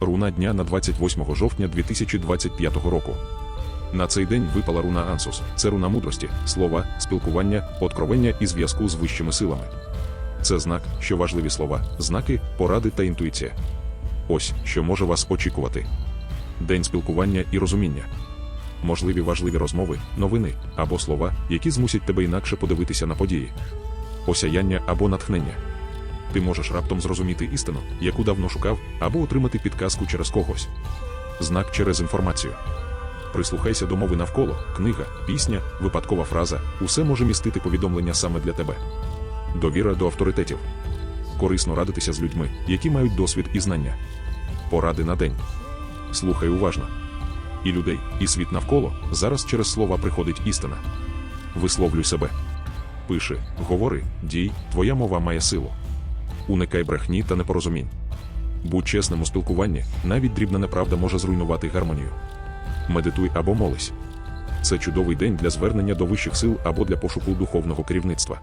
Руна дня на 28 жовтня 2025 року. На цей день випала руна Ансус. Це руна мудрості, слова, спілкування, откровення і зв'язку з вищими силами. Це знак, що важливі слова, знаки, поради та інтуїція. Ось що може вас очікувати: день спілкування і розуміння. Можливі важливі розмови, новини або слова, які змусять тебе інакше подивитися на події, осяяння або натхнення. Ти можеш раптом зрозуміти істину, яку давно шукав, або отримати підказку через когось. Знак через інформацію. Прислухайся до мови навколо, книга, пісня, випадкова фраза усе може містити повідомлення саме для тебе. Довіра до авторитетів. Корисно радитися з людьми, які мають досвід і знання. Поради на день. Слухай уважно. І людей, і світ навколо зараз через слова приходить істина. Висловлюй себе. Пиши, говори, дій, твоя мова має силу. Уникай брехні та непорозумінь. Будь чесним у спілкуванні, навіть дрібна неправда може зруйнувати гармонію. Медитуй або молись. Це чудовий день для звернення до вищих сил або для пошуку духовного керівництва.